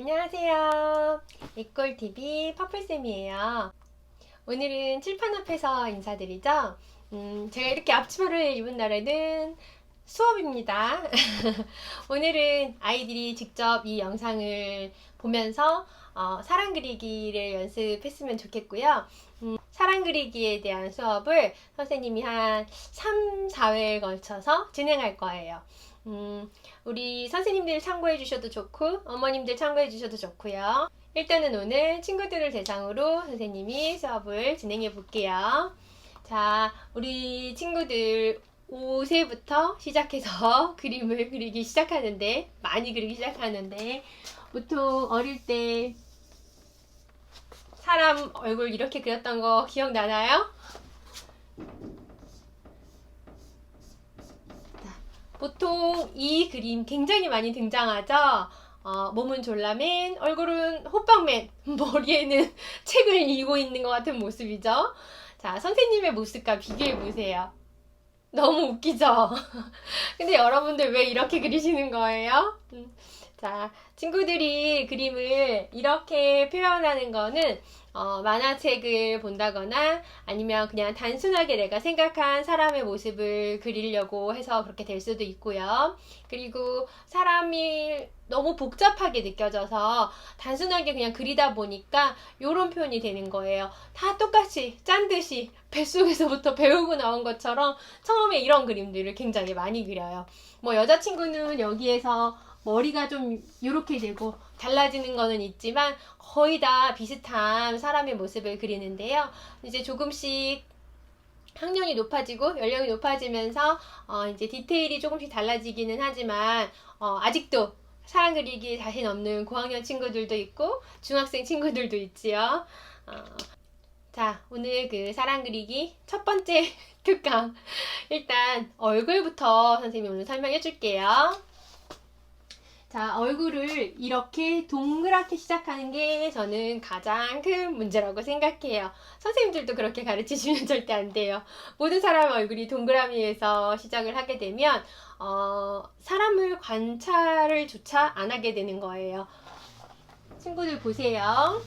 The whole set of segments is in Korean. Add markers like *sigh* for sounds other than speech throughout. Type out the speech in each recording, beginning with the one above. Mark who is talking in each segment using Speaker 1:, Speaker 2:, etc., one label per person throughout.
Speaker 1: 안녕하세요. 이꼴TV 퍼플쌤이에요. 오늘은 칠판 앞에서 인사드리죠. 음, 제가 이렇게 앞치마를 입은 날에는 수업입니다. *laughs* 오늘은 아이들이 직접 이 영상을 보면서 어, 사랑 그리기를 연습했으면 좋겠고요. 음, 사랑 그리기에 대한 수업을 선생님이 한 3, 4회에 걸쳐서 진행할 거예요. 음, 우리 선생님들 참고해 주셔도 좋고 어머님들 참고해 주셔도 좋고요. 일단은 오늘 친구들을 대상으로 선생님이 수업을 진행해 볼게요. 자, 우리 친구들 5세부터 시작해서 *laughs* 그림을 그리기 시작하는데 많이 그리기 시작하는데 보통 어릴 때 사람 얼굴 이렇게 그렸던 거 기억나나요? 보통 이 그림 굉장히 많이 등장하죠. 어, 몸은 졸라맨, 얼굴은 호빵맨, *laughs* 머리에는 *laughs* 책을 읽고 있는 것 같은 모습이죠. 자, 선생님의 모습과 비교해 보세요. 너무 웃기죠? *laughs* 근데 여러분들 왜 이렇게 그리시는 거예요? 음, 자, 친구들이 그림을 이렇게 표현하는 거는 어, 만화책을 본다거나 아니면 그냥 단순하게 내가 생각한 사람의 모습을 그리려고 해서 그렇게 될 수도 있고요. 그리고 사람이 너무 복잡하게 느껴져서 단순하게 그냥 그리다 보니까 이런 표현이 되는 거예요. 다 똑같이 짠 듯이 뱃속에서부터 *laughs* 배우고 나온 것처럼 처음에 이런 그림들을 굉장히 많이 그려요. 뭐 여자친구는 여기에서 머리가 좀 이렇게 되고 달라지는 거는 있지만 거의 다 비슷한 사람의 모습을 그리는데요. 이제 조금씩 학년이 높아지고 연령이 높아지면서 어 이제 디테일이 조금씩 달라지기는 하지만 어 아직도 사람 그리기 자신 없는 고학년 친구들도 있고 중학생 친구들도 있지요. 어 자, 오늘 그 사람 그리기 첫 번째 *laughs* 특강. 일단 얼굴부터 선생님이 오늘 설명해 줄게요. 자, 얼굴을 이렇게 동그랗게 시작하는 게 저는 가장 큰 문제라고 생각해요. 선생님들도 그렇게 가르치시면 *laughs* 절대 안 돼요. 모든 사람 얼굴이 동그라미에서 시작을 하게 되면, 어, 사람을 관찰을 조차 안 하게 되는 거예요. 친구들 보세요.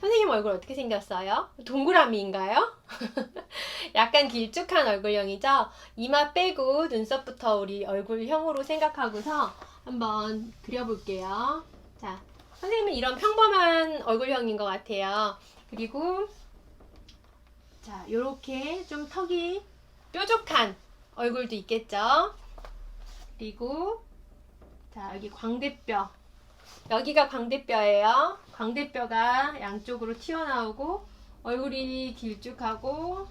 Speaker 1: 선생님 얼굴 어떻게 생겼어요? 동그라미인가요? *laughs* 약간 길쭉한 얼굴형이죠? 이마 빼고 눈썹부터 우리 얼굴형으로 생각하고서 한번 그려볼게요. 자, 선생님은 이런 평범한 얼굴형인 것 같아요. 그리고 자, 요렇게 좀 턱이 뾰족한 얼굴도 있겠죠? 그리고 자, 여기 광대뼈. 여기가 광대뼈예요. 광대뼈가 양쪽으로 튀어나오고 얼굴이 길쭉하고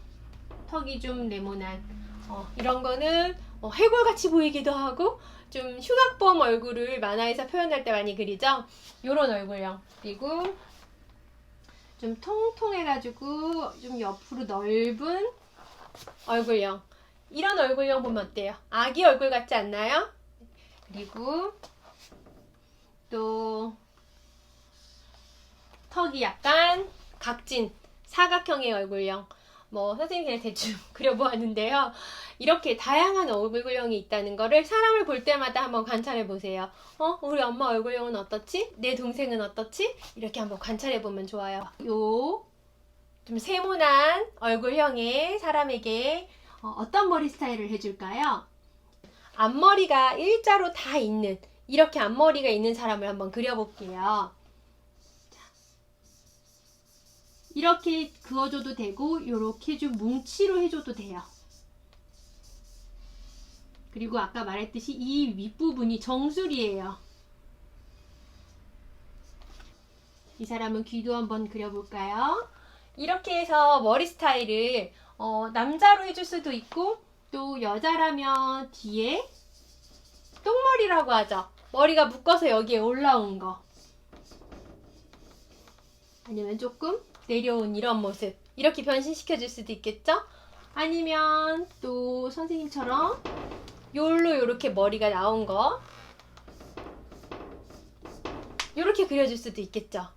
Speaker 1: 턱이 좀 네모난 어, 이런 거는 어, 해골같이 보이기도 하고 좀 흉악범 얼굴을 만화에서 표현할 때 많이 그리죠. 요런 얼굴형 그리고 좀 통통해가지고 좀 옆으로 넓은 얼굴형 이런 얼굴형 보면 어때요? 아기 얼굴 같지 않나요? 그리고 또 턱이 약간 각진 사각형의 얼굴형 뭐 선생님 그냥 대충 *laughs* 그려보았는데요. 이렇게 다양한 얼굴형이 있다는 거를 사람을 볼 때마다 한번 관찰해 보세요. 어, 우리 엄마 얼굴형은 어떻지? 내 동생은 어떻지? 이렇게 한번 관찰해 보면 좋아요. 요 좀 세모난 얼굴형의 사람에게 어, 떤 머리 스타일을 해줄까요? 앞머리가 일자로 다 있는 이렇게 앞머리가 있는 사람을 한번 그려볼게요. 이렇게 그어줘도 되고 이렇게 좀 뭉치로 해줘도 돼요. 그리고 아까 말했듯이 이 윗부분이 정수리예요. 이 사람은 귀도 한번 그려볼까요? 이렇게 해서 머리 스타일을 어, 남자로 해줄 수도 있고 또 여자라면 뒤에 똥머리라고 하죠. 머리가 묶어서 여기에 올라온 거. 아니면 조금 내려온 이런 모습. 이렇게 변신시켜 줄 수도 있겠죠? 아니면 또 선생님처럼 요로 요렇게 머리가 나온 거. 요렇게 그려줄 수도 있겠죠?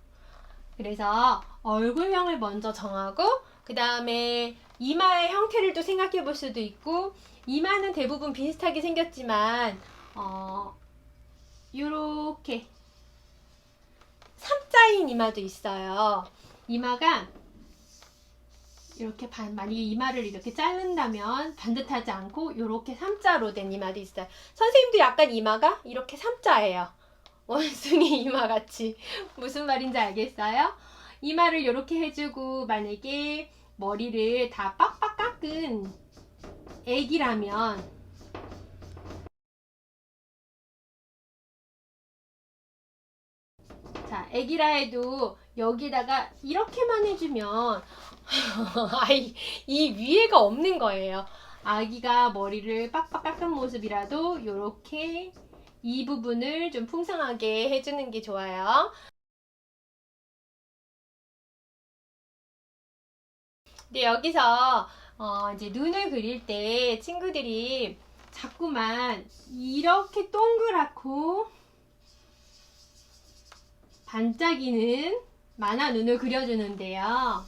Speaker 1: 그래서 얼굴형을 먼저 정하고 그 다음에 이마의 형태를 또 생각해 볼 수도 있고 이마는 대부분 비슷하게 생겼지만 어 요렇게 삼자인 이마도 있어요. 이마가 이렇게 반, 만약에 이마를 이렇게 자른다면 반듯하지 않고 이렇게 삼자로 된 이마도 있어요. 선생님도 약간 이마가 이렇게 삼자예요. 원숭이 *laughs* 이마 같이. 무슨 말인지 알겠어요? 이마를 이렇게 해주고 만약에 머리를 다 빡빡 깎은 애기라면 애기라 해도 여기다가 이렇게만 해주면 *laughs* 아이 이 위에가 없는 거예요. 아기가 머리를 빡빡 깎은 모습이라도 이렇게 이 부분을 좀 풍성하게 해주는 게 좋아요. 근데 여기서 어, 이제 눈을 그릴 때 친구들이 자꾸만 이렇게 동그랗고 반짝이는 만화 눈을 그려주는데요.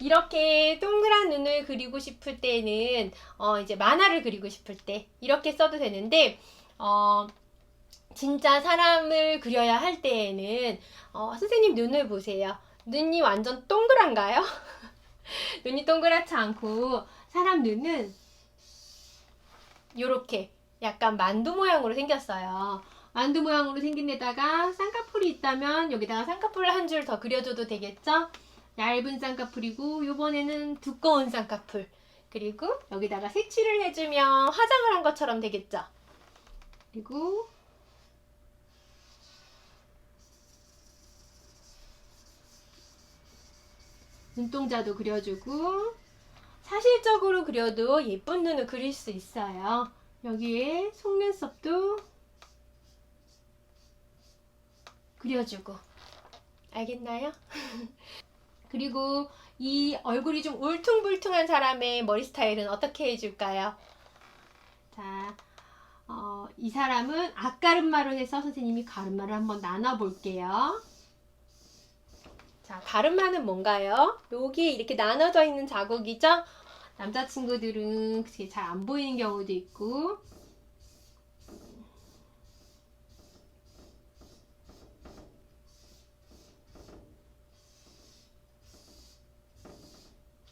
Speaker 1: 이렇게 동그란 눈을 그리고 싶을 때는 어, 이제 만화를 그리고 싶을 때 이렇게 써도 되는데 어, 진짜 사람을 그려야 할 때에는 어, 선생님 눈을 보세요. 눈이 완전 동그란가요? *laughs* 눈이 동그랗지 않고 사람 눈은 이렇게 약간 만두 모양으로 생겼어요. 만두 모양으로 생긴 데다가 쌍꺼풀이 있다면 여기다가 쌍꺼풀 한 줄 더 그려줘도 되겠죠? 얇은 쌍꺼풀이고 요번에는 두꺼운 쌍꺼풀 그리고 여기다가 색칠을 해주면 화장을 한 것처럼 되겠죠? 그리고 눈동자도 그려주고 사실적으로 그려도 예쁜 눈을 그릴 수 있어요. 여기에 속눈썹도 그려주고 알겠나요? *laughs* 그리고 이 얼굴이 좀 울퉁불퉁한 사람의 머리 스타일은 어떻게 해줄까요? 자, 어, 이 사람은 앞가름마로 해서 선생님이 가름마를 한번 나눠볼게요. 자, 가름마는 뭔가요? 여기 이렇게 나눠져 있는 자국이죠? 남자친구들은 그게 잘 안 보이는 경우도 있고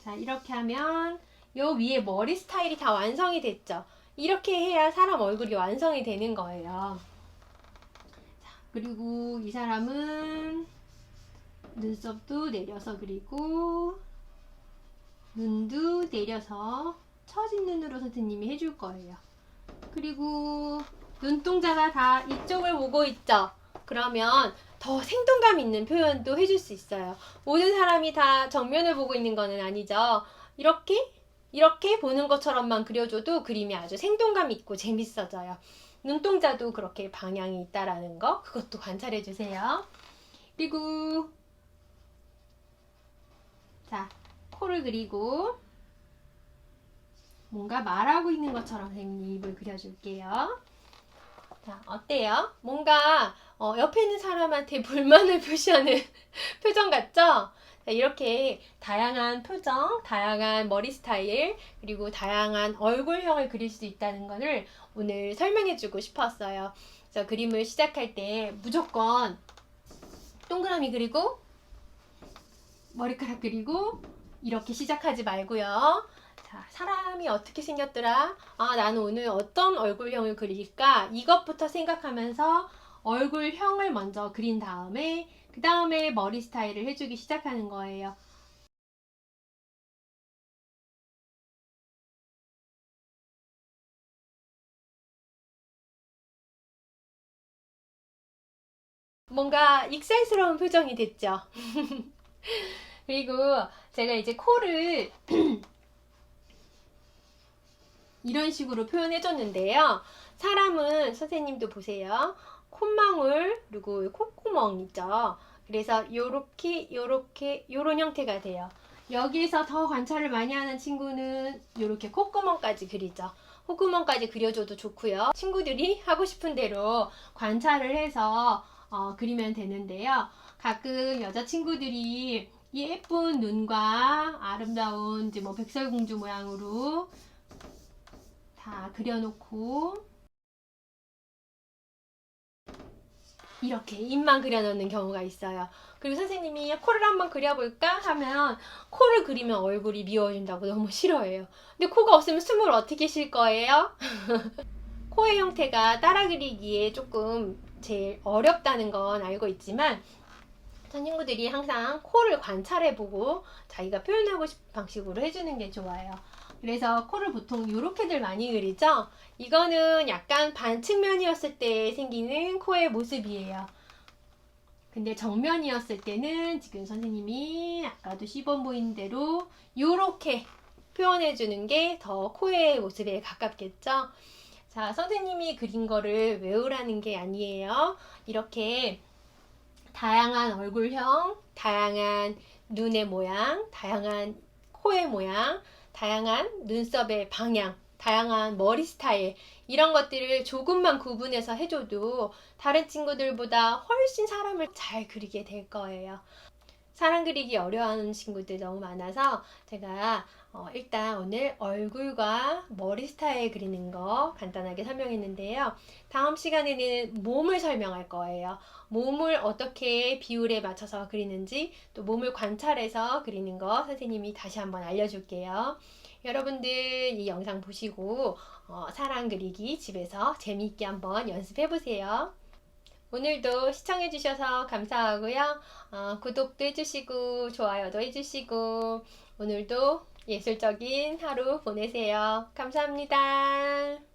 Speaker 1: 자, 이렇게 하면 요 위에 머리 스타일이 다 완성이 됐죠? 이렇게 해야 사람 얼굴이 완성이 되는 거예요. 자, 그리고 이 사람은 눈썹도 내려서 그리고 눈도 내려서 처진 눈으로 선생님이 해줄 거예요. 그리고 눈동자가 다 이쪽을 보고 있죠? 그러면 더 생동감 있는 표현도 해줄 수 있어요. 모든 사람이 다 정면을 보고 있는 거는 아니죠. 이렇게 이렇게 보는 것처럼만 그려줘도 그림이 아주 생동감 있고 재밌어져요. 눈동자도 그렇게 방향이 있다라는 거 그것도 관찰해 주세요. 그리고 자 코를 그리고 뭔가 말하고 있는 것처럼 선생님 입을 그려줄게요. 자 어때요? 뭔가 어, 옆에 있는 사람한테 *laughs* 불만을 표시하는 *laughs* 표정 같죠? 자, 이렇게 다양한 표정, 다양한 머리 스타일, 그리고 다양한 얼굴형을 그릴 수 있다는 것을 오늘 설명해 주고 싶었어요. 그래서 그림을 시작할 때 무조건 동그라미 그리고 머리카락 그리고 이렇게 시작하지 말고요. 자, 사람이 어떻게 생겼더라? 아, 나는 오늘 어떤 얼굴형을 그릴까? 이것부터 생각하면서 얼굴형을 먼저 그린 다음에 그 다음에 머리 스타일을 해주기 시작하는 거예요. 뭔가 익살스러운 표정이 됐죠. *laughs* 그리고 제가 이제 코를 *clears throat* 이런 식으로 표현해 줬는데요. 사람은 선생님도 보세요. 콧망울 그리고 콧구멍 있죠. 그래서 요렇게 요렇게 요런 형태가 돼요. 여기에서 더 관찰을 많이 하는 친구는 요렇게 콧구멍까지 그리죠. 콧구멍까지 그려줘도 좋고요. 친구들이 하고 싶은 대로 관찰을 해서 어, 그리면 되는데요. 가끔 여자친구들이 예쁜 눈과 아름다운 이제 뭐 백설공주 모양으로 다 그려놓고 이렇게 입만 그려놓는 경우가 있어요. 그리고 선생님이 코를 한번 그려볼까 하면 코를 그리면 얼굴이 미워진다고 너무 *laughs* 싫어해요. 근데 코가 없으면 숨을 어떻게 쉴 거예요? *laughs* 코의 형태가 따라 그리기에 조금 제일 어렵다는 건 알고 있지만 전 친구들이 항상 코를 관찰해보고 자기가 표현하고 싶은 방식으로 해주는 게 좋아요. 그래서 코를 보통 이렇게들 많이 그리죠? 이거는 약간 반측면이었을 때 생기는 코의 모습이에요. 근데 정면이었을 때는 지금 선생님이 아까도 시범 보인 대로 이렇게 표현해 주는 게 더 코의 모습에 가깝겠죠? 자, 선생님이 그린 거를 외우라는 게 아니에요. 이렇게 다양한 얼굴형, 다양한 눈의 모양, 다양한 코의 모양, 다양한 눈썹의 방향, 다양한 머리 스타일, 이런 것들을 조금만 구분해서 해줘도 다른 친구들보다 훨씬 사람을 잘 그리게 될 거예요. 사람 그리기 어려워하는 친구들 너무 많아서 제가 어, 일단 오늘 얼굴과 머리 스타일 그리는 거 간단하게 설명했는데요. 다음 시간에는 몸을 설명할 거예요. 몸을 어떻게 비율에 맞춰서 그리는지 또 몸을 관찰해서 그리는 거 선생님이 다시 한번 알려줄게요. 여러분들 이 영상 보시고 어, 사람 그리기 집에서 재미있게 한번 연습해 보세요. 오늘도 시청해주셔서 감사하고요. 어, 구독도 해주시고, 좋아요도 해주시고, 오늘도 예술적인 하루 보내세요. 감사합니다.